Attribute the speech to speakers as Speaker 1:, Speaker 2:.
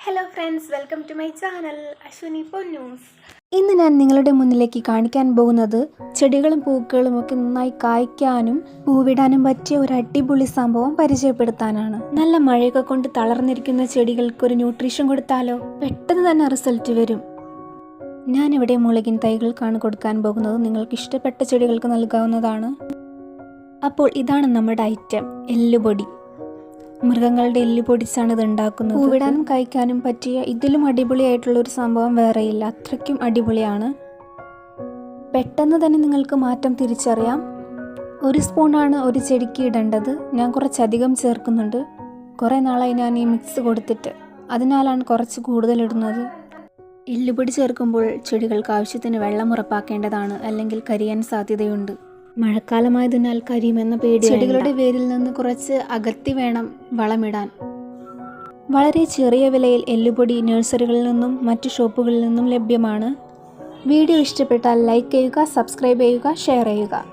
Speaker 1: Hello friends welcome to my channel Ashwini news
Speaker 2: ഇന്ന് ഞാൻ നിങ്ങളുടെ മുന്നിലേക്ക് കാണിക്കാൻ പോകുന്നത് ചെടികളും പൂക്കളും ഒക്കെ നന്നായി കായ്ക്കാനും പൂവിടാനും പറ്റിയ ഒരു അടിപൊളി സംഭവം പരിചയപ്പെടുത്താനാണ്. നല്ല മഴയൊക്കെ കൊണ്ട് തളർന്നിരിക്കുന്ന ചെടികൾക്ക് ഒരു ന്യൂട്രീഷൻ കൊടുത്താലോ? പെട്ടെന്ന് തന്നെ റിസൾട്ട് വരും. ഞാനിവിടെ മുളകിൻ തൈകൾക്കാണ് കൊടുക്കാൻ പോകുന്നത് നിങ്ങൾക്ക് ഇഷ്ടപ്പെട്ട ചെടികൾക്ക് നൽകാവുന്നതാണ്. അപ്പോൾ ഇതാണ് നമ്മുടെ ഐറ്റം എല്ലുപൊടി. മൃഗങ്ങളുടെ എല്ല് പൊടിച്ചാണ് ഇത് ഉണ്ടാക്കുന്നത് പൂവിടാനും കഴിക്കാനും പറ്റിയ ഇതിലും അടിപൊളിയായിട്ടുള്ള ഒരു സംഭവം വേറെയില്ല. അത്രയ്ക്കും അടിപൊളിയാണ്. പെട്ടെന്ന് തന്നെ നിങ്ങൾക്ക് മാറ്റം തിരിച്ചറിയാം. ഒരു സ്പൂണാണ് ഒരു ചെടിക്ക് ഇടേണ്ടത്. ഞാൻ കുറച്ചധികം ചേർക്കുന്നുണ്ട്. കുറേ നാളായി ഞാൻ ഈ മിക്സ് കൊടുത്തിട്ട്. അതിനാലാണ് കുറച്ച് കൂടുതൽ ഇടുന്നത്. എല്ലുപൊടി ചേർക്കുമ്പോൾ ചെടികൾക്ക് ആവശ്യത്തിന് വെള്ളം ഉറപ്പാക്കേണ്ടതാണ്. അല്ലെങ്കിൽ കരിയാൻ സാധ്യതയുണ്ട്. മഴക്കാലമായതിനാൽ കരിയുമെന്ന പേടി ചെടികളുടെ വേരിൽ നിന്ന് കുറച്ച് അകത്തി വേണം വളമിടാൻ. വളരെ ചെറിയ വിലയിൽ എല്ലുപൊടി നഴ്സറികളിൽ നിന്നും മറ്റു ഷോപ്പുകളിൽ നിന്നും ലഭ്യമാണ്. വീഡിയോ ഇഷ്ടപ്പെട്ടാൽ ലൈക്ക് ചെയ്യുക സബ്സ്ക്രൈബ് ചെയ്യുക ഷെയർ ചെയ്യുക.